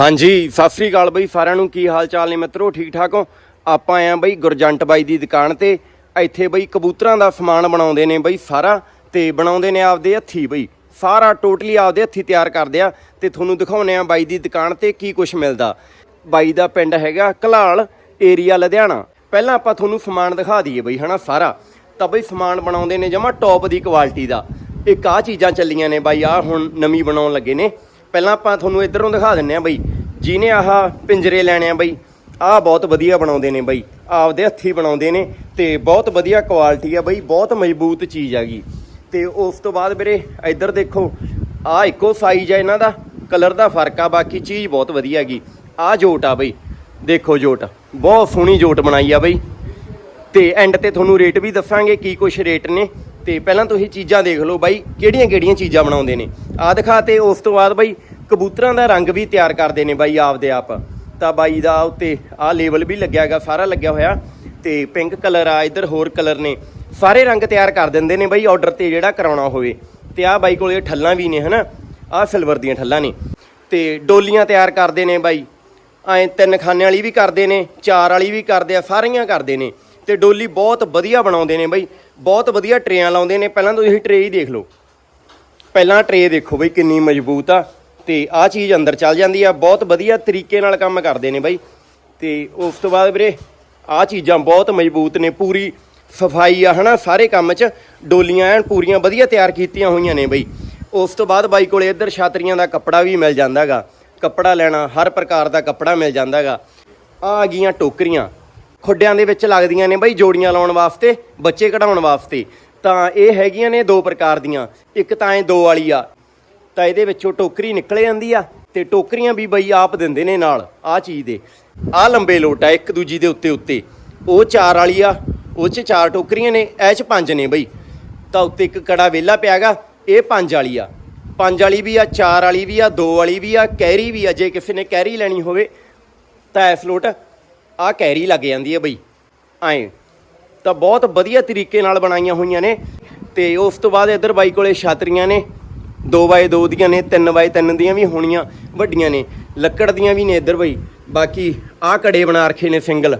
ਹਾਂਜੀ, ਸਤਿ ਸ੍ਰੀ ਅਕਾਲ ਬਈ, ਸਾਰਿਆਂ ਨੂੰ ਕੀ ਹਾਲ ਚਾਲ ਨੇ ਮਿੱਤਰੋ? ਠੀਕ ਠਾਕ ਹੋ? ਆਪਾਂ ਆਏ ਆ ਬਈ ਗੁਰਜੰਟ ਬਾਈ ਦੀ ਦੁਕਾਨ ਤੇ। ਇੱਥੇ ਬਈ ਕਬੂਤਰਾਂ ਦਾ ਸਮਾਨ ਬਣਾਉਂਦੇ ਨੇ ਬਈ ਸਾਰਾ ਤੇ ਬਣਾਉਂਦੇ ਨੇ ਆਪਦੇ ਹੱਥੀ ਬਈ। ਸਾਰਾ ਟੋਟਲੀ ਆਪਦੇ ਹੱਥੀ ਤਿਆਰ ਕਰਦੇ ਆ ਤੇ ਤੁਹਾਨੂੰ ਦਿਖਾਉਨੇ ਆ ਬਾਈ ਦੀ ਦੁਕਾਨ ਤੇ ਕੀ ਕੁਝ ਮਿਲਦਾ। ਬਾਈ ਦਾ ਪਿੰਡ ਹੈਗਾ ਕਲਾਲ ਏਰੀਆ ਲੁਧਿਆਣਾ। ਪਹਿਲਾਂ ਆਪਾਂ ਤੁਹਾਨੂੰ ਸਮਾਨ ਦਿਖਾ ਦਈਏ ਬਈ, ਹਨਾ, ਸਾਰਾ। ਤਾਂ ਬਈ ਸਮਾਨ ਬਣਾਉਂਦੇ ਨੇ ਜਮਾ ਟੌਪ ਦੀ ਕੁਆਲਿਟੀ ਦਾ। ਇੱਕ ਆ ਚੀਜ਼ਾਂ ਚੱਲੀਆਂ ਨੇ ਬਾਈ ਆ ਹੁਣ ਨਵੀਂ ਬਣਾਉਣ ਲੱਗੇ ਨੇ। ਪਹਿਲਾਂ ਆਪਾਂ ਤੁਹਾਨੂੰ ਇਧਰੋਂ ਦਿਖਾ ਦਿੰਨੇ ਆ ਬਈ, ਜਿਹਨੇ ਆਹ ਪਿੰਜਰੇ ਲੈਣੇ ਆ ਬਈ, ਆਹ ਬਹੁਤ ਵਧੀਆ ਬਣਾਉਂਦੇ ਨੇ ਬਈ, ਆਪਦੇ ਹੱਥੀ ਬਣਾਉਂਦੇ ਨੇ ਤੇ ਬਹੁਤ ਵਧੀਆ ਕੁਆਲਿਟੀ ਆ ਬਈ, ਬਹੁਤ ਮਜ਼ਬੂਤ ਚੀਜ਼ ਹੈਗੀ। ਤੇ ਉਸ ਤੋਂ ਬਾਅਦ ਵੀਰੇ, ਇੱਧਰ ਦੇਖੋ, ਆਹ ਇੱਕੋ ਸਾਈਜ਼ ਆ ਇਹਨਾਂ ਦਾ ਕਲਰ ਦਾ ਫ਼ਰਕ ਆ, ਬਾਕੀ ਚੀਜ਼ ਬਹੁਤ ਵਧੀਆ ਹੈਗੀ। ਆਹ ਜੋਟ ਆ ਬਈ, ਦੇਖੋ ਜੋਟ, ਬਹੁਤ ਸੋਹਣੀ ਜੋਟ ਬਣਾਈ ਆ ਬਈ। ਤੇ ਐਂਡ ਤੇ ਤੁਹਾਨੂੰ ਰੇਟ ਵੀ ਦੱਸਾਂਗੇ ਕੀ ਕੁਛ ਰੇਟ ਨੇ। ਤੇ ਪਹਿਲਾਂ ਤੁਸੀਂ ਚੀਜ਼ਾਂ ਦੇਖ ਲਓ ਬਾਈ, ਕਿਹੜੀਆਂ ਕਿਹੜੀਆਂ ਚੀਜ਼ਾਂ ਬਣਾਉਂਦੇ ਨੇ। ਆ ਦਿਖਾ ਤੇ ਉਸ ਤੋਂ ਬਾਅਦ ਬਾਈ, ਕਬੂਤਰਾਂ ਦਾ ਰੰਗ ਵੀ ਤਿਆਰ ਕਰਦੇ ਨੇ ਬਾਈ ਆਪਦੇ ਆਪ। ਤਾਂ ਬਾਈ ਦਾ ਉੱਤੇ ਆ ਲੇਬਲ ਵੀ ਲੱਗਿਆ ਹੈਗਾ, ਸਾਰਾ ਲੱਗਿਆ ਹੋਇਆ। ਤੇ ਪਿੰਕ ਕਲਰ ਆ, ਇੱਧਰ ਹੋਰ ਕਲਰ ਨੇ। ਸਾਰੇ ਰੰਗ ਤਿਆਰ ਕਰ ਦਿੰਦੇ ਨੇ ਬਾਈ ਆਰਡਰ ਤੇ ਜਿਹੜਾ ਕਰਾਉਣਾ ਹੋਵੇ। ਤੇ ਆ ਬਾਈ ਕੋਲੇ ਠੱਲਾਂ ਵੀ ਨੇ, ਹਨਾ? ਆ ਸਿਲਵਰ ਦੀਆਂ ਠੱਲਾਂ ਨੇ। ਤੇ ਡੋਲੀਆਂ ਤਿਆਰ ਕਰਦੇ ਨੇ ਬਾਈ। ਐਂ ਤਿੰਨ ਖਾਨੇ ਵਾਲੀ ਵੀ ਕਰਦੇ ਨੇ, ਚਾਰ ਵਾਲੀ ਵੀ ਕਰਦੇ ਆ, ਸਾਰੀਆਂ ਕਰਦੇ ਨੇ। ਤੇ ਡੋਲੀ ਬਹੁਤ ਵਧੀਆ ਬਣਾਉਂਦੇ ਨੇ ਬਈ, ਬਹੁਤ ਵਧੀਆ ਟਰੇਆਂ ਲਾਉਂਦੇ ਨੇ। ਪਹਿਲਾਂ ਤੁਸੀਂ ਟਰੇ ਹੀ ਦੇਖ ਲਓ। ਪਹਿਲਾਂ ਟਰੇ ਦੇਖੋ ਬਈ, ਕਿੰਨੀ ਮਜ਼ਬੂਤ ਆ। ਤੇ ਆਹ ਚੀਜ਼ ਅੰਦਰ ਚੱਲ ਜਾਂਦੀ ਆ। ਬਹੁਤ ਵਧੀਆ ਤਰੀਕੇ ਨਾਲ ਕੰਮ ਕਰਦੇ ਨੇ ਬਾਈ। ਤੇ ਉਸ ਤੋਂ ਬਾਅਦ ਵੀਰੇ, ਆਹ ਚੀਜ਼ਾਂ ਬਹੁਤ ਮਜ਼ਬੂਤ ਨੇ। ਪੂਰੀ ਸਫ਼ਾਈ ਆ ਹਨਾ, ਸਾਰੇ ਕੰਮ 'ਚ। ਡੋਲੀਆਂ ਐਨ ਪੂਰੀਆਂ ਵਧੀਆ ਤਿਆਰ ਕੀਤੀਆਂ ਹੋਈਆਂ ਨੇ ਬਈ। ਉਸ ਤੋਂ ਬਾਅਦ ਬਾਈ ਕੋਲੇ ਇੱਧਰ ਛਾਤਰੀਆਂ ਦਾ ਕੱਪੜਾ ਵੀ ਮਿਲ ਜਾਂਦਾ ਹੈਗਾ ਕੱਪੜਾ ਲੈਣਾ, ਹਰ ਪ੍ਰਕਾਰ ਦਾ ਕੱਪੜਾ ਮਿਲ ਜਾਂਦਾ ਹੈਗਾ ਆ ਆ ਗਈਆਂ ਟੋਕਰੀਆਂ। ਖੁੱਡਿਆਂ ਦੇ ਵਿੱਚ ਲੱਗਦੀਆਂ ਨੇ ਬਈ ਜੋੜੀਆਂ ਲਾਉਣ ਵਾਸਤੇ, ਬੱਚੇ ਕਢਾਉਣ ਵਾਸਤੇ। ਤਾਂ ਇਹ ਹੈਗੀਆਂ ਨੇ ਦੋ ਪ੍ਰਕਾਰ ਦੀਆਂ। ਇੱਕ ਤਾਂ ਇਹ ਦੋ ਵਾਲੀ ਆ। ਤਾਂ ਇਹਦੇ ਵਿੱਚੋਂ ਟੋਕਰੀ ਨਿਕਲ ਜਾਂਦੀ ਆ ਤੇ ਟੋਕਰੀਆਂ ਵੀ ਬਈ ਆਪ ਦਿੰਦੇ ਨੇ ਨਾਲ ਆ ਚੀਜ਼ ਦੇ। ਆ ਲੰਬੇ ਲੋਟ ਆ, ਇੱਕ ਦੂਜੀ ਦੇ ਉੱਤੇ ਉੱਤੇ। ਉਹ ਚਾਰ ਵਾਲੀ ਆ, ਉਹ ਚ ਚਾਰ ਟੋਕਰੀਆਂ ਨੇ, ਇਹ ਚ ਪੰਜ ਨੇ ਬਈ। ਤਾਂ ਉੱਤੇ ਇੱਕ ਕੜਾ ਵਿਹਲਾ ਪਿਆਗਾ, ਇਹ ਪੰਜ ਵਾਲੀ ਆ। ਪੰਜ ਵਾਲੀ ਵੀ ਆ, ਚਾਰ ਵਾਲੀ ਵੀ ਆ, ਦੋ ਵਾਲੀ ਵੀ ਆ, ਕੈਰੀ ਵੀ ਆ, ਜੇ ਕਿਸੇ ਨੇ ਕੈਰੀ ਲੈਣੀ ਹੋਵੇ, ਤਾਂ ਇਸ ਲੋਟ ਆ ਕੈਰੀ ਲੱਗ ਜਾਂਦੀ ਹੈ ਬਈ। ਐਂ ਤਾਂ ਬਹੁਤ ਵਧੀਆ ਤਰੀਕੇ ਨਾਲ ਬਣਾਈਆਂ ਹੋਈਆਂ ਨੇ। ਤੇ ਉਸ ਤੋਂ ਬਾਅਦ ਇੱਧਰ ਬਾਈ ਕੋਲੇ ਛਾਤਰੀਆਂ ਨੇ। 2x2 ਦੀਆਂ ਨੇ 3x3 ਦੀਆਂ ਵੀ ਹੋਣੀਆਂ, ਵੱਡੀਆਂ ਨੇ। ਲੱਕੜ ਦੀਆਂ ਵੀ ਨੇ ਇੱਧਰ ਬਈ। ਬਾਕੀ ਆਹ ਕੜੇ ਬਣਾ ਰੱਖੇ ਨੇ ਸਿੰਗਲ।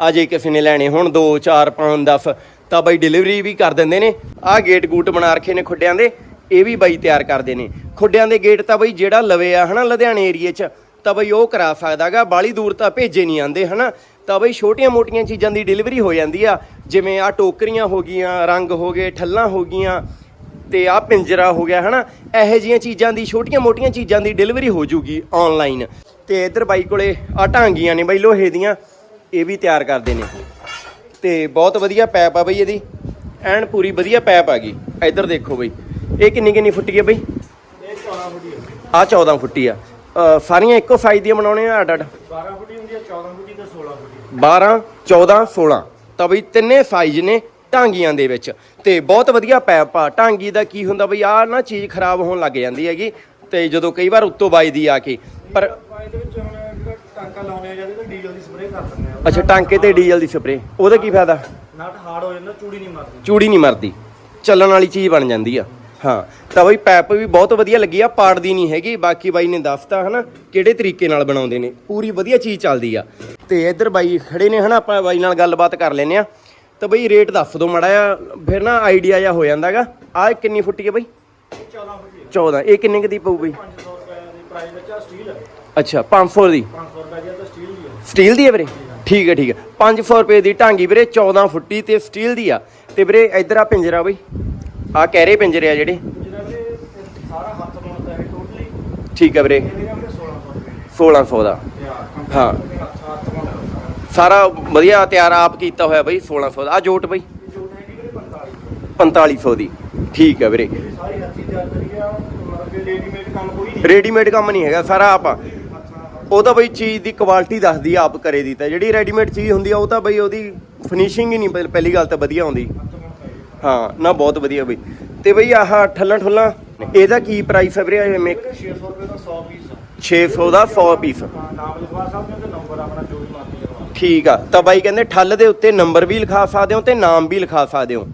ਆ ਜੇ ਕਿਸੇ ਨੇ ਲੈਣੇ ਹੁਣ 2 4 5 10 ਤਾਂ ਬਾਈ ਡਿਲੀਵਰੀ ਵੀ ਕਰ ਦਿੰਦੇ ਨੇ। ਆਹ ਗੇਟ ਗੂਟ ਬਣਾ ਰੱਖੇ ਨੇ ਖੁੱਡਿਆਂ ਦੇ। ਇਹ ਵੀ ਬਾਈ ਤਿਆਰ ਕਰਦੇ ਨੇ। ਖੁੱਡਿਆਂ ਦੇ ਗੇਟ ਤਾਂ ਬਾਈ ਜਿਹੜਾ ਲਵੇ ਆ, ਹਨਾ, ਲੁਧਿਆਣੇ ਏਰੀਏ 'ਚ। ਤਾਂ ਬਈ ਉਹ ਕਰਾ ਸਕਦਾਗਾ ਬਾਲੀ ਦੂਰ ਤਾਂ ਭੇਜੇ ਨਹੀਂ ਆਂਦੇ ਹਨਾ? ਤਾਂ ਬਈ ਛੋਟੀਆਂ-ਮੋਟੀਆਂ ਚੀਜ਼ਾਂ ਦੀ ਡਿਲੀਵਰੀ ਹੋ ਜਾਂਦੀ ਆ, ਜਿਵੇਂ ਆ ਟੋਕਰੀਆਂ ਹੋ ਗਈਆਂ, ਰੰਗ ਹੋ ਗਏ, ਠੱਲਾਂ ਹੋ ਗਈਆਂ, ਤੇ ਆ ਪਿੰਜਰਾ ਹੋ ਗਿਆ, ਹਨਾ? ਇਹੋ ਜੀਆਂ ਚੀਜ਼ਾਂ ਦੀ ਛੋਟੀਆਂ-ਮੋਟੀਆਂ ਚੀਜ਼ਾਂ ਦੀ ਡਿਲੀਵਰੀ ਹੋ ਜੂਗੀ ਆਨਲਾਈਨ ਤੇ ਇੱਧਰ ਬਾਈ ਕੋਲੇ ਆ ਢਾਂਗੀਆਂ ਨੇ ਬਾਈ, ਲੋਹੇ ਦੀਆਂ, ਇਹ ਵੀ ਤਿਆਰ ਕਰਦੇ ਨੇ। ਤੇ ਬਹੁਤ ਵਧੀਆ ਪੈਪ ਆ ਬਈ ਇਹਦੀ। ਐਨ ਪੂਰੀ ਵਧੀਆ ਪੈਪ ਆ ਗਈ। ਇੱਧਰ ਦੇਖੋ ਬਈ, ਇਹ ਕਿੰਨੀ ਕਿੰਨੀ ਫੁੱਟੀ ਹੈ ਬਈ? ਇਹ 14 ਫੁੱਟੀ ਹੈ ਆ 14 ਫੁੱਟੀ ਆ। ਸਾਰੀਆਂ ਇੱਕੋ ਸਾਈਜ਼ ਦੀਆਂ ਬਣਾਉਣੇ ਆ ਅੱਡ ਅੱਡ 12 ਫੁੱਟੀ ਹੁੰਦੀ ਹੈ 14 ਫੁੱਟੀ ਤੇ 16 ਫੁੱਟੀ 12 14 16 ਤਾਂ ਬਈ ਤਿੰਨੇ ਸਾਈਜ਼ ਨੇ ਟਾਂਗੀਆਂ ਦੇ ਵਿੱਚ। ਤੇ ਬਹੁਤ ਵਧੀਆ ਪੈਪ ਆ ਟਾਂਗੀ ਦਾ ਕੀ ਹੁੰਦਾ ਬਈ ਆ ਨਾ ਚੀਜ਼ ਖਰਾਬ ਹੋਣ ਲੱਗ ਜਾਂਦੀ ਹੈਗੀ ਤੇ ਜਦੋਂ ਕਈ ਵਾਰ ਉੱਤੋਂ ਵੱਜਦੀ ਆ ਕੇ ਪਰ ਆਪਾਂ ਇਹਦੇ ਵਿੱਚ ਹੁਣ ਜਿਹੜਾ ਟਾਂਕਾ ਲਾਉਣੇ ਆ ਜਾਂਦੇ ਤਾਂ ਡੀਜ਼ਲ ਦੀ ਸਪਰੇਅ। ਕਰ ਦਿੰਦੇ ਆ ਅੱਛਾ ਟਾਂਕੇ ਤੇ ਡੀਜ਼ਲ ਦੀ ਸਪਰੇ ਉਹਦਾ ਕੀ ਫਾਇਦਾ? ਨਟ ਹਾਰਡ ਹੋ ਜਾਂਦਾ ਚੂੜੀ ਨਹੀਂ ਮਰਦੀ। ਚੂੜੀ ਨਹੀਂ ਮਰਦੀ। ਚੱਲਣ ਵਾਲੀ ਚੀਜ਼ ਬਣ ਜਾਂਦੀ ਆ। ਹਾਂ ਤਾਂ ਬਈ ਪੈਪ ਵੀ ਬਹੁਤ ਵਧੀਆ ਲੱਗੀ ਆ ਪਾੜਦੀ ਨਹੀਂ ਹੈਗੀ ਬਾਕੀ ਬਾਈ ਨੇ ਦੱਸਤਾ ਹਨਾ ਕਿਹੜੇ ਤਰੀਕੇ ਨਾਲ ਬਣਾਉਂਦੇ ਨੇ ਪੂਰੀ ਵਧੀਆ ਚੀਜ਼ ਚੱਲਦੀ ਆ। ਤੇ ਇੱਧਰ ਬਾਈ ਖੜੇ ਨੇ ਹਨਾ ਆਪਾਂ ਬਾਈ ਨਾਲ ਗੱਲਬਾਤ ਕਰ ਲੈਨੇ ਆ। ਤਾਂ ਬਈ ਰੇਟ ਦੱਸ ਦਿਓ ਮਾੜਾ ਆ ਫਿਰ ਨਾ ਆਈਡੀਆ ਜਿਹਾ ਹੋ ਜਾਂਦਾਗਾ। ਆ ਕਿੰਨੀ ਫੁੱਟੀ ਹੈ ਬਈ? ਇਹ 14 ਫੁੱਟੀ ਹੈ 14 ਇਹ ਕਿੰਨੇ ਕੁ ਦੀ ਪਊ ਬਈ? 500 ਰੁਪਏ ਦੀ ਪ੍ਰਾਈਸ ਵਿੱਚ ਆ ਸਟੀਲ ਹੈ ਅੱਛਾ 500 ਦੀ। 500 ਰੁਪਏ ਦੀ ਆ ਤਾਂ ਸਟੀਲ ਦੀ ਹੈ ਸਟੀਲ ਦੀ ਹੈ ਵੀਰੇ? ਠੀਕ ਹੈ ਠੀਕ ਹੈ 500 ਰੁਪਏ ਦੀ ਢਾਂਗੀ ਵੀਰੇ 14 ਫੁੱਟੀ ਤੇ ਸਟੀਲ ਦੀ ਆ। ਤੇ ਵੀਰੇ ਇੱਧਰ ਆ ਪਿੰਜਰਾ ਬਈ। ਆ ਕਹਿਰੇ ਪਿੰਜਰੇ ਆ ਜਿਹੜੇ? ਜਿਹੜਾ ਵੀ ਸਾਰਾ ਹੱਥ ਬਣਦਾ ਹੈ ਟੋਟਲੀ ਠੀਕ ਹੈ ਵੀਰੇ। ਇਹਦੇ ਆਪਣੇ 1600 ਰੁਪਏ 1600 ਦਾ। ਹਾਂ। ਹੱਥ ਬਣਦਾ ਸਾਰਾ ਵਧੀਆ ਤਿਆਰ ਆਪ ਕੀਤਾ ਹੋਇਆ ਬਈ 1600 ਦਾ। ਆ ਜੋਟ ਬਈ। ਇਹ ਜੋ ਹੈਗੀ ਵੀਰੇ 4500 ਦੀ। ਠੀਕ ਹੈ ਵੀਰੇ। ਇਹ ਸਾਰੀ ਹੱਥੀ ਤਿਆਰ ਕਰੀ ਆ ਮਤਲਬ ਕਿ ਰੈਡੀਮੇਡ ਕੰਮ ਕੋਈ ਨਹੀਂ ਰੈਡੀਮੇਡ ਕੰਮ ਨਹੀਂ ਹੈਗਾ, ਸਾਰਾ ਆਪ ਉਹ ਤਾਂ ਬਈ ਚੀਜ਼ ਦੀ ਕੁਆਲਿਟੀ ਦੱਸਦੀ ਆ ਆਪ ਕਰੇ ਦੀ ਤਾਂ। ਜਿਹੜੀ ਰੈਡੀਮੇਡ ਚੀਜ਼ ਹੁੰਦੀ ਆ, ਉਹ ਤਾਂ ਬਈ ਉਹਦੀ ਫਿਨਿਸ਼ਿੰਗ ਹੀ ਨਹੀਂ ਪਹਿਲੀ ਗੱਲ ਤਾਂ ਵਧੀਆ ਹੁੰਦੀ। ਹੈ ਨਾ ਬਹੁਤ ਵਧੀਆ ਬਈ। ਤੇ ਬਈ ਆਹ ਠੱਲਾਂ ਠੁੱਲਾਂ ਇਹਦਾ ਕੀ ਪ੍ਰਾਈਸ ਹੈ ਵੀਰੇ ਮੇਕ 600 ਰੁਪਏ ਦਾ 100 ਪੀਸ ਆ। 600 ਦਾ 100 ਪੀਸ ਹਾਂ, ਨਾਮ ਲਿਖਵਾ ਸਕਦੇ ਹੋ ਤੇ ਨੰਬਰ ਆਪਣਾ ਜੋ ਵੀ ਮਰਜ਼ੀ ਕਰਵਾ ਠੀਕ ਆ ਤਾਂ ਬਾਈ ਕਹਿੰਦੇ ਠੱਲ ਦੇ ਉੱਤੇ ਨੰਬਰ ਵੀ ਲਿਖਾ ਸਕਦੇ ਹੋ ਤੇ ਨਾਮ ਵੀ ਲਿਖਾ ਸਕਦੇ ਹੋ।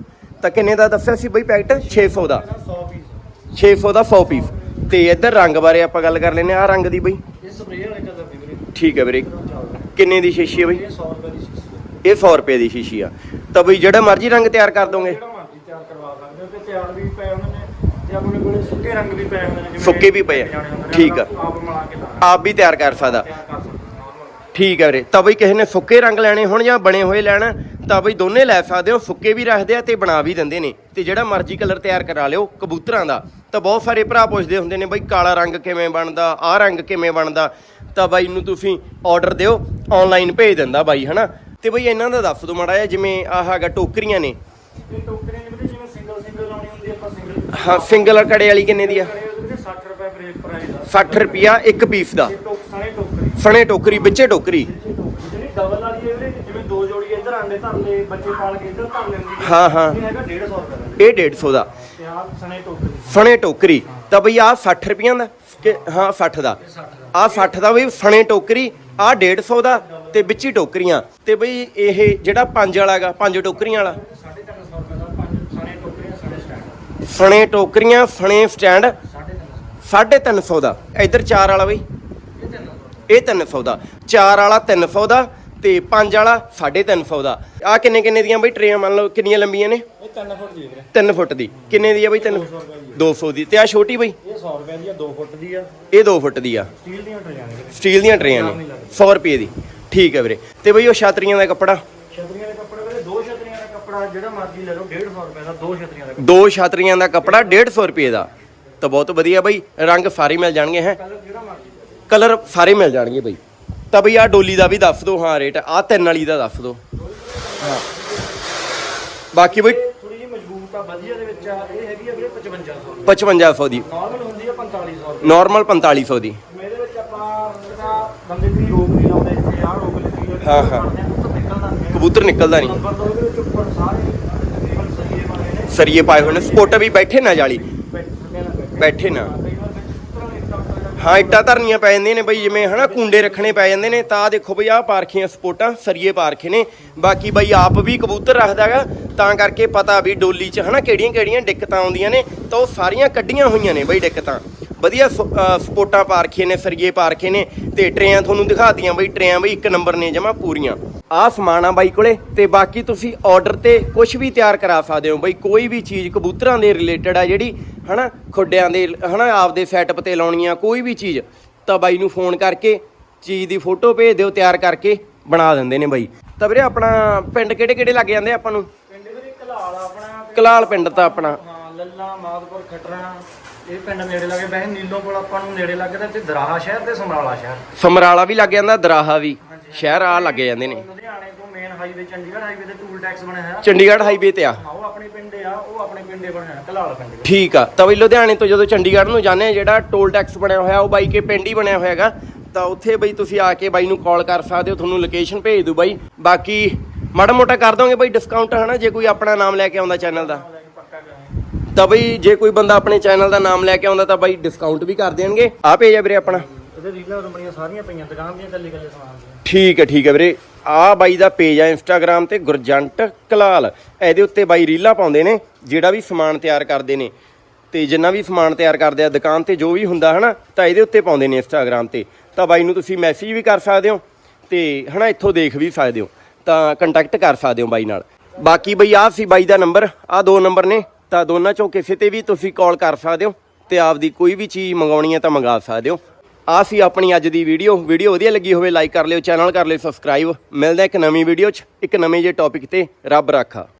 ਤਾਂ ਕਿੰਨੇ ਦਾ ਦੱਸਿਆ ਸੀ ਬਈ ਪੈਕਟ? 600 ਦਾ। ਇਹਦਾ 100 ਪੀਸ 600 ਦਾ 100 ਪੀਸ ਤੇ ਇੱਧਰ ਰੰਗ ਬਾਰੇ ਆਪਾਂ ਗੱਲ ਕਰ ਲੈਨੇ ਆ ਰੰਗ ਦੀ ਬਈ। ਇਹ ਸਪਰੇਅ ਵਾਲੇ ਕਲਰ ਦੀ ਵੀਰੇ। ਠੀਕ ਹੈ ਵੀਰੇ। ਕਿੰਨੇ ਦੀ ਸ਼ੀਸ਼ੀ ਹੈ ਬਈ? ਇਹ 100 ਰੁਪਏ ਦੀ ਸ਼ੀਸ਼ੀ ਹੈ ਇਹ 100 ਰੁਪਏ ਦੀ ਸ਼ੀਸ਼ੀ ਆ। ਤਾਂ ਬਈ ਜਿਹੜਾ ਮਰਜ਼ੀ ਰੰਗ ਤਿਆਰ ਕਰ ਦੋਗੇ। ਤਿਆਰ ਕਰਵਾ ਸਕਦੇ ਹੋ ਤੇ ਤਿਆਰ ਵੀ ਪਏ ਹੁੰਦੇ ਨੇ ਤੇ ਆਪਣੇ ਕੋਲੇ ਸੁੱਕੇ ਰੰਗ ਵੀ ਪਏ ਹੁੰਦੇ ਨੇ ਜਿਵੇਂ ਸੁੱਕੇ ਵੀ ਪਏ ਆ। ਜਾਣੇ ਹੁੰਦੇ ਨੇ, ਠੀਕ ਆ। ਆਪ ਮਿਲਾ ਕੇ ਲਾਣਾ ਆਪ ਵੀ ਤਿਆਰ ਕਰ ਸਕਦਾ। ਤਿਆਰ ਕਰ ਸਕਦੇ ਨਾਰਮਲ ਠੀਕ ਹੈ ਵੀਰੇ। ਤਾਂ ਬਈ ਕਿਸੇ ਨੇ ਸੁੱਕੇ ਰੰਗ ਲੈਣੇ ਹੋਣ ਜਾਂ ਬਣੇ ਹੋਏ ਲੈਣ ਤਾਂ ਬਈ ਦੋਨੇ ਲੈ ਸਕਦੇ ਹੋ। ਸੁੱਕੇ ਵੀ ਰੱਖਦੇ ਆ ਤੇ ਬਣਾ ਵੀ ਦਿੰਦੇ ਨੇ। ਤੇ ਜਿਹੜਾ ਮਰਜ਼ੀ ਕਲਰ ਤਿਆਰ ਕਰਾ ਲਿਓ ਕਬੂਤਰਾਂ ਦਾ। ਤਾਂ ਬਹੁਤ ਸਾਰੇ ਭਰਾ ਪੁੱਛਦੇ ਹੁੰਦੇ ਨੇ ਬਈ ਕਾਲਾ ਰੰਗ ਕਿਵੇਂ ਬਣਦਾ ਆਹ ਰੰਗ ਕਿਵੇਂ ਬਣਦਾ। ਤਾਂ ਬਾਈ ਨੂੰ ਤੁਸੀਂ ਆਰਡਰ ਦਿਓ ਆਨਲਾਈਨ ਭੇਜ ਦਿੰਦਾ ਬਾਈ ਹਨਾ। ਤੇ ਬਈ ਇਹਨਾਂ ਦਾ ਦੱਸ ਦਿਓ ਮਾੜਾ ਜਿਹਾ ਜਿਵੇਂ ਆਹ ਹੈਗਾ ਟੋਕਰੀਆਂ ਨੇ। ਇਹ ਜਿਵੇਂ ਜਿਵੇਂ ਸਿੰਗਲ ਸਿੰਗਲ ਲਾਉਣੀ ਹੁੰਦੀ ਆ, ਆਪਾਂ ਸਿੰਗਲ ਹਾਂ ਸਿੰਗਲ ਕੜੇ ਵਾਲੀ ਕਿੰਨੇ ਦੀ ਆ? ਕਰੇ ਉਹਦੇ ਤੇ 60 ਰੁਪਏ ਬ੍ਰੇਕ ਪ੍ਰਾਈਸ ਆ। 60 ਰੁਪਿਆ ਇੱਕ ਪੀਸ ਦਾ। ਸਾਰੇ ਟੋਕਰੀ। ਸਣੇ ਟੋਕਰੀ ਵਿੱਚੇ ਟੋਕਰੀ। ਜਿਹੜੀ ਡਬਲ ਵਾਲੀ ਹੈ ਵੀਰੇ ਜਿਵੇਂ ਦੋ ਜੋੜੀ ਇੱਧਰ ਆਂਡੇ ਧਰਲੇ ਬੱਚੇ ਪਾਲ ਕੇ ਇੱਧਰ ਧਰ ਲੈਂਦੀ ਹੈ ਹਾਂ। ਇਹ ਹੈਗਾ 150 ਰੁਪਏ ਦਾ। ਇਹ 150 ਦਾ। ਤੇ ਸਣੇ ਟੋਕਰੀ। ਸਣੇ ਟੋਕਰੀ। ਤਾਂ ਬਈ ਆਹ 60 ਰੁਪਈਆਂ ਦਾ ਕਿ ਹਾਂ 60 ਦਾ। ਇਹ 60 ਦਾ। ਆਹ 60 ਦਾ ਬਈ ਸਣੇ ਟੋਕਰੀ ਆਹ 150 ਦਾ ਤੇ ਵਿੱਚ ਹੀ ਟੋਕਰੀਆਂ। ਤੇ ਬਈ ਇਹ ਜਿਹੜਾ ਪੰਜ ਵਾਲਾ ਹੈਗਾ ਪੰਜ ਟੋਕਰੀਆਂ ਵਾਲਾ 350 ਰੁਪਏ ਦਾ ਪੰਜ ਸਣੇ ਟੋਕਰੀਆਂ ਸਣੇ ਸਟੈਂਡ ਸਣੇ ਟੋਕਰੀਆਂ ਸਣੇ ਸਟੈਂਡ 350 350 ਦਾ। ਇੱਧਰ ਚਾਰ ਵਾਲਾ ਬਈ। ਇਹ 300 ਇਹ 300 ਦਾ। ਚਾਰ ਵਾਲਾ 300 ਦਾ ਤੇ ਪੰਜ ਵਾਲਾ 350 ਦਾ। ਆਹ ਕਿੰਨੇ ਕਿੰਨੇ ਦੀਆਂ ਬਈ ਟਰੇਆਂ? ਮੰਨ ਲਓ ਕਿੰਨੀਆਂ ਲੰਬੀਆਂ ਨੇ? ਇਹ 3 ਫੁੱਟ ਦੀ ਹੈ ਵੀਰੇ। 3 ਫੁੱਟ ਦੀ। ਕਿੰਨੇ ਦੀ ਆ ਬਈ 3 200 ਰੁਪਏ ਦੀ 200 ਦੀ। ਤੇ ਆ ਛੋਟੀ ਬਈ? ਇਹ 100 ਰੁਪਏ ਦੀ ਆ 2 ਫੁੱਟ ਦੀ ਆ। ਇਹ 2 ਫੁੱਟ ਦੀ ਆ। ਸਟੀਲ ਦੀਆਂ ਟਰੇਆਂ ਨੇ ਸਟੀਲ ਦੀਆਂ ਟਰੇਆਂ ਨੇ। 100 ਰੁਪਏ ਦੀ। ਠੀਕ ਹੈ ਵੀਰੇ। ਤੇ ਬਈ ਉਹ ਛਾਤਰੀਆਂ ਦਾ ਕੱਪੜਾ ਛਤਰੀਆਂ ਦੇ ਕੱਪੜੇ ਵੀਰੇ ਦੋ ਛਤਰੀਆਂ ਦਾ ਕੱਪੜਾ ਜਿਹੜਾ ਮਰਜ਼ੀ ਲੈ ਲਓ 150 ਰੁਪਏ ਦਾ ਦੋ ਛਤਰੀਆਂ ਦਾ ਦੋ ਛਾਤਰੀਆਂ ਦਾ ਕੱਪੜਾ 150 ਰੁਪਏ ਦਾ। ਤਾਂ ਬਹੁਤ ਵਧੀਆ ਬਈ ਰੰਗ ਸਾਰੇ ਮਿਲ ਜਾਣਗੇ ਹੈ। ਕਲਰ ਜਿਹੜਾ ਮਰਜ਼ੀ ਲੈ ਲਓ। ਕਲਰ ਸਾਰੇ ਮਿਲ ਜਾਣਗੇ ਬਈ। ਤਾਂ ਬਈ ਆ ਡੋਲੀ ਦਾ ਵੀ ਦੱਸ ਦਿਓ ਹਾਂ ਰੇਟ। ਆ ਤਿੰਨ ਵਾਲੀ ਦਾ ਦੱਸ ਦਿਓ ਹਾਂ। ਬਾਕੀ ਬਈ ਥੋੜੀ ਜਿਹੀ ਮਜ਼ਬੂਤ ਆ ਵਧੀਆ ਦੇ ਵਿੱਚ ਆ ਇਹ ਹੈਗੀ ਆ ਵੀਰੇ 5500 ਦੀ। 5500 ਦੀ। ਨਾਰਮਲ ਹੁੰਦੀ ਆ 4500 ਦੀ। ਨਾਰਮਲ 4500 ਦੀ। ਮੇਰੇ ਵਿੱਚ ਆਪਾਂ ਜਿਹੜਾ ਬੰਦੇ ਦੀ ਰੋਗ ਨਹੀਂ ਲਾਉਂਦੇ ਰੋਗ ਲੱਗੀ ਹੋਈ ਹਾਂ, ਹਾਂ। ਨਿਕਲਦਾ ਨਹੀਂ। ਕਬੂਤਰ ਨਿਕਲਦਾ ਨਹੀਂ। ਨੰਬਰ ਦੋ ਦੇ ਸਾਰੇ ਤਕਰੀਬਨ ਸਰੀਏ ਵਾਲੇ ਨੇ ਸਰੀਏ ਪਾਏ ਹੋਏ ਨੇ ਸਪੋਰਟ ਵੀ ਬੈਠੇ ਨਾ ਜਾਲੀ। ਬੈਠੇ ਨਾ। ਹਾਂ, ਇੱਟਾਂ ਧਰਨੀਆਂ ਪੈ ਜਾਂਦੀਆਂ ਨੇ ਬਈ, ਜਿਵੇਂ ਹਨਾ, ਕੁੰਡੇ ਰੱਖਣੇ ਪੈ ਜਾਂਦੇ ਨੇ। ਤਾਂ ਦੇਖੋ ਬਈ, ਆਹ ਪਾਰਖੀਆਂ ਸਪੋਰਟਾਂ ਸਰੀਏ ਪਾਰਖੇ ਨੇ। ਬਾਕੀ ਬਈ, ਆਪ ਵੀ ਕਬੂਤਰ ਰੱਖਦਾਗਾ ਤਾਂ ਕਰਕੇ ਪਤਾ ਵੀ ਡੋਲੀ 'ਚ ਹਨਾ ਕਿਹੜੀਆਂ ਕਿਹੜੀਆਂ ਦਿੱਕਤਾਂ ਆਉਂਦੀਆਂ ਨੇ। ਤਾਂ ਉਹ ਸਾਰੀਆਂ ਕੱਢੀਆਂ ਹੋਈਆਂ ਨੇ ਬਈ ਦਿੱਕਤਾਂ। ਵਧੀਆ ਸਪੋਰਟਾਂ ਪਾਰਖੇ ਨੇ ਸਰੀਏ ਪਾਰਖੇ ਨੇ ਤੇ ਟਰੇਆਂ ਤੁਹਾਨੂੰ ਦਿਖਾਤੀਆਂ ਬਈ ਟਰੇਆਂ ਬਈ ਇੱਕ ਨੰਬਰ ਨੇ ਜਮਾ ਪੂਰੀਆਂ। ਆਹ ਸਮਾਨ ਆ ਬਾਈ ਕੋਲੇ ਤੇ ਬਾਕੀ ਤੁਸੀਂ ਆਰਡਰ ਤੇ ਕੁਝ ਵੀ ਤਿਆਰ ਕਰਾ ਸਕਦੇ ਹੋ ਬਈ ਕੋਈ ਵੀ ਚੀਜ਼ ਕਬੂਤਰਾਂ ਦੇ ਰਿਲੇਟਡ ਆ ਜਿਹੜੀ ਹਨਾ ਖੁੱਡਿਆਂ ਦੇ ਹਨਾ ਆਪਦੇ ਸੈਟਅਪ ਤੇ ਲਾਉਣੀ ਆ ਕੋਈ ਵੀ ਚੀਜ਼ ਤਾਂ ਬਾਈ ਨੂੰ ਫੋਨ ਕਰਕੇ ਚੀਜ਼ ਦੀ ਫੋਟੋ ਭੇਜ ਦਿਓ ਤਿਆਰ ਕਰਕੇ ਬਣਾ ਦਿੰਦੇ ਨੇ ਬਾਈ। ਤਾਂ ਵੀਰੇ ਆਪਣਾ ਪਿੰਡ ਕਿਹੜੇ ਕਿਹੜੇ ਲੱਗ ਜਾਂਦੇ ਆ ਆਪਾਂ ਨੂੰ? ਪਿੰਡ ਵੀਰੇ ਕਲਾਲ ਆ ਆਪਣਾ ਕਲਾਲ ਪਿੰਡ ਤਾਂ ਆਪਣਾ। ਹਾਂ ਲੱਲਾ ਮਾਦਪੁਰ ਖਟਰਾ। ਇਹ ਪਿੰਡ ਨੇੜੇ ਲੱਗੇ ਵੈਸੇ ਨੀਲੋਂ ਕੋਲ ਆਪਾਂ ਨੂੰ ਨੇੜੇ ਲੱਗਦਾ ਤੇ ਦਰਾਹਾ ਸ਼ਹਿਰ ਤੇ ਸਮਰਾਲਾ ਸ਼ਹਿਰ। ਸਮਰਾਲਾ ਵੀ ਲੱਗ ਜਾਂਦਾ ਦਰਾਹਾ ਵੀ। ਸ਼ਹਿਰ ਆ ਲੱਗੇ ਜਾਂਦੇ ਨੇ। ਲੁਧਿਆਣੇ ਤੋਂ ਮੇਨ ਹਾਈਵੇ ਚੰਡੀਗੜ੍ਹ ਹਾਈਵੇ ਤੇ ਟੂਲ ਟੈਕਸ ਬਣਿਆ ਹੋਇਆ। ਚੰਡੀਗੜ੍ਹ ਹਾਈਵੇ ਤੇ ਆ। ਹਾਂ ਉਹ ਆਪਣੇ ਪਿੰਡ ਆ ਉਹ ਆਪਣੇ ਪਿੰਡੇ ਬਣਿਆ ਹੋਇਆ, ਕਲਾਲ ਪਿੰਡ ਵਿੱਚ। ਠੀਕ ਆ। ਤਾਂ ਬਈ ਲੁਧਿਆਣੇ ਤੋਂ ਜਦੋਂ ਚੰਡੀਗੜ੍ਹ ਨੂੰ ਜਾਂਦੇ ਆ ਜਿਹੜਾ ਟੋਲ ਟੈਕਸ ਬਣਿਆ ਹੋਇਆ ਉਹ ਬਾਈ ਕੇ ਪਿੰਡ ਹੀ ਬਣਿਆ ਹੋਇਆ ਹੈਗਾ। ਤਾਂ ਉੱਥੇ ਬਈ ਤੁਸੀਂ ਆ ਕੇ ਬਾਈ ਨੂੰ ਕਾਲ ਕਰ ਸਕਦੇ ਹੋ ਤੁਹਾਨੂੰ ਲੋਕੇਸ਼ਨ ਭੇਜ ਦੂ ਬਾਈ। ਬਾਕੀ ਮਾੜਾ ਮੋਟਾ ਕਰ ਦੋਗੇ ਬਾਈ ਡਿਸਕਾਊਂਟ ਹਨਾ? ਜੇ ਕੋਈ ਆਪਣਾ ਨਾਮ ਲੈ ਕੇ ਆਉਂਦਾ ਚੈਨਲ ਦਾ। ਤਾਂ ਬਈ ਜੇ ਕੋਈ ਬੰਦਾ ਆਪਣੇ ਚੈਨਲ ਦਾ ਨਾਮ ਲੈ ਕੇ ਆਉਂਦਾ ਤਾਂ ਬਾਈ ਡਿਸਕਾਊਂਟ ਵੀ ਕਰ ਦੇਣਗੇ। ਆ ਪੇਜ ਆ ਵੀਰੇ ਆਪਣਾ। ਇਹਦੇ ਰੀਲਾਂ ਰੁਮਣੀਆਂ ਸਾਰੀਆਂ ਪਈਆਂ ਦੁਕਾਨ ਦੀਆਂ ਕੱਲੇ ਕੱਲੇ ਸਮਾਨ ਦੀਆਂ। ਠੀਕ ਹੈ ਠੀਕ ਹੈ ਵੀਰੇ। ਆ ਬਾਈ ਦਾ ਪੇਜ ਆ ਇੰਸਟਾਗ੍ਰam ਤੇ ਗੁਰਜੰਟ ਕਲਾਲ। ਇਹਦੇ ਉੱਤੇ ਬਾਈ ਰੀਲਾਂ ਪਾਉਂਦੇ ਨੇ ਜਿਹੜਾ ਵੀ ਸਮਾਨ ਤਿਆਰ ਕਰਦੇ ਨੇ। ਤੇ ਜਿੰਨਾ ਵੀ ਸਮਾਨ ਤਿਆਰ ਕਰਦੇ ਆ ਦੁਕਾਨ ਤੇ ਜੋ ਵੀ ਹੁੰਦਾ ਹਨਾ ਤਾਂ ਇਹਦੇ ਉੱਤੇ ਪਾਉਂਦੇ ਨੇ ਇੰਸਟਾਗ੍ਰam ਤੇ। ਤਾਂ ਬਾਈ ਨੂੰ ਤੁਸੀਂ ਮੈਸੇਜ ਵੀ ਕਰ ਸਕਦੇ ਹੋ ਤੇ ਹਨਾ ਇੱਥੋਂ ਦੇਖ ਵੀ ਸਕਦੇ ਹੋ। ਤਾਂ ਕੰਟੈਕਟ ਕਰ ਸਕਦੇ ਹੋ ਬਾਈ ਨਾਲ। ਬਾਕੀ ਬਈ ਆਹ ਸੀ ਬਾਈ ਦਾ ਨੰਬਰ ਆਹ ਦੋ ਨੰਬਰ ਨੇ। ਤਾਂ ਦੋਨਾਂ ਚੋਂ ਕਿਸੇ ਤੇ ਵੀ ਤੁਸੀਂ ਕਾਲ ਕਰ ਸਕਦੇ ਹੋ ਤੇ ਆਪਦੀ ਕੋਈ ਵੀ ਚੀਜ਼ ਮੰਗਾਉਣੀ ਹੈ ਤਾਂ ਮੰਗਾ ਸਕਦੇ ਹੋ। ਆ ਸੀ ਆਪਣੀ ਅੱਜ ਦੀ ਵੀਡੀਓ। ਵੀਡੀਓ ਵਧੀਆ ਲੱਗੀ ਹੋਵੇ ਲਾਈਕ ਕਰ ਲਿਓ ਚੈਨਲ ਕਰ ਲਿਓ ਸਬਸਕ੍ਰਾਈਬ ਮਿਲਦਾ ਇੱਕ ਨਵੀਂ ਵੀਡੀਓ 'ਚ, ਇੱਕ ਨਵੇਂ ਜਿਹੇ ਟੌਪਿਕ ਤੇ। ਰੱਬ ਰਾਖਾ।